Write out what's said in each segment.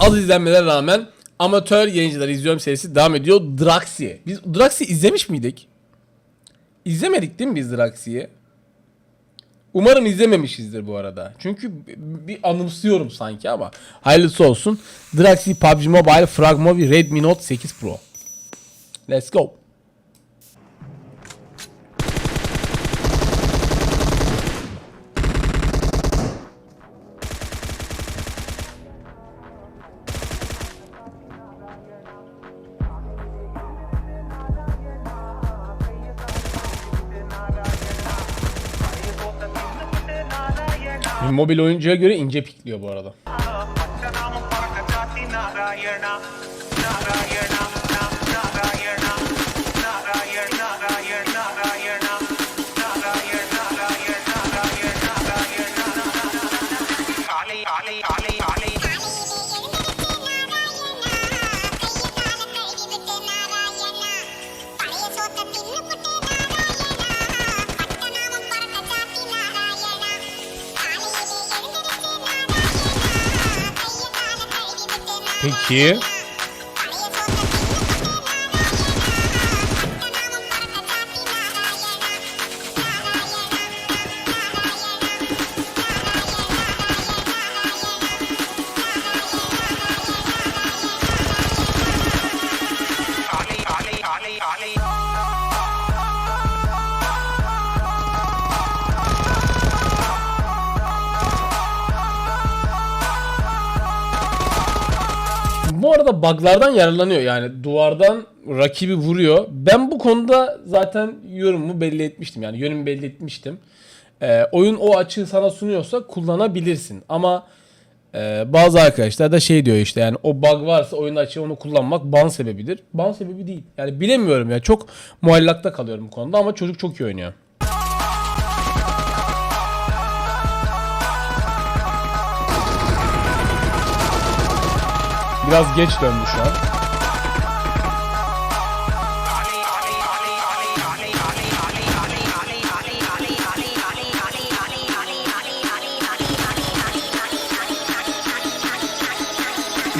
Az izlenmelere rağmen amatör yayıncıları izliyorum serisi devam ediyor. Draxi. Biz Draxi izlemiş miydik? İzlemedik değil mi biz Draxi'yi? Umarım izlememişizdir bu arada. Çünkü bir anımsıyorum sanki ama hayırlısı olsun. Draxi PUBG Mobile Fragmovi Redmi Note 8 Pro. Let's go. Mobil oyuncuya göre ince pikliyor bu arada. Thank you. Arada buglardan yararlanıyor yani duvardan rakibi vuruyor. Ben bu konuda zaten yorumumu belli etmiştim yani yönümü belli etmiştim. Ee, oyun o açığı sana sunuyorsa kullanabilirsin ama e, bazı arkadaşlar da şey diyor işte yani o bug varsa oyun açığı onu kullanmak ban sebebidir. Ban sebebi değil. Yani bilemiyorum ya çok muallakta kalıyorum bu konuda ama çocuk çok iyi oynuyor. Biraz geç döndü şu an.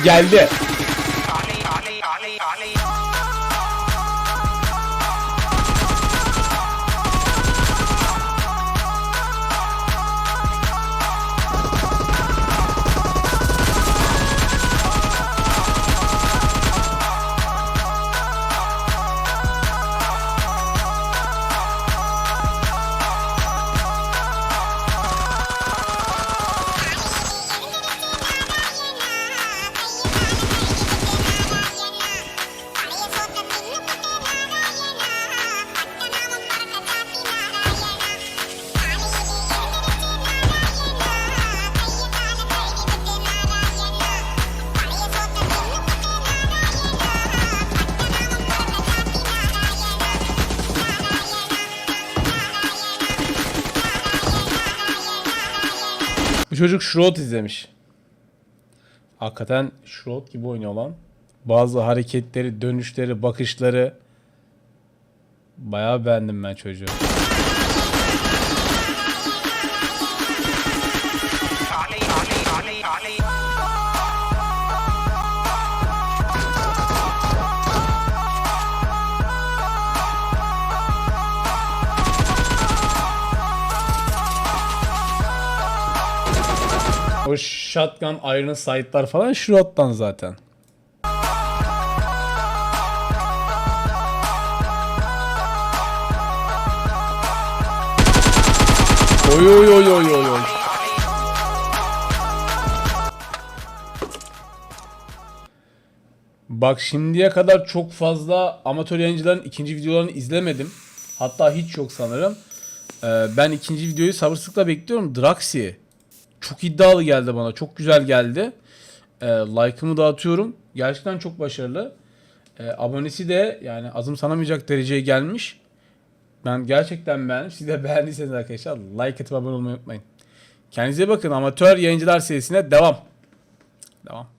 Geldi. Bu çocuk Shroud izlemiş. Hakikaten Shroud gibi oynuyor lan. Bazı hareketleri, dönüşleri, bakışları. Bayağı beğendim ben çocuğu. O shotgun, iron sight'lar falan Shroud'dan zaten. Oy oy oy oy oy oy. Bak şimdiye kadar çok fazla amatör yayıncıların ikinci videolarını izlemedim. Hatta hiç yok sanırım. Ee, ben ikinci videoyu sabırsızlıkla bekliyorum. Draxi. Çok iddialı geldi bana. Çok güzel geldi. Ee, like'ımı dağıtıyorum. Gerçekten çok başarılı. Ee, abonesi de yani azım sanamayacak dereceye gelmiş. Ben gerçekten beğendim. Siz de beğendiyseniz arkadaşlar like atıp abone olmayı unutmayın. Kendinize bakın. Amatör yayıncılar serisine devam. Devam.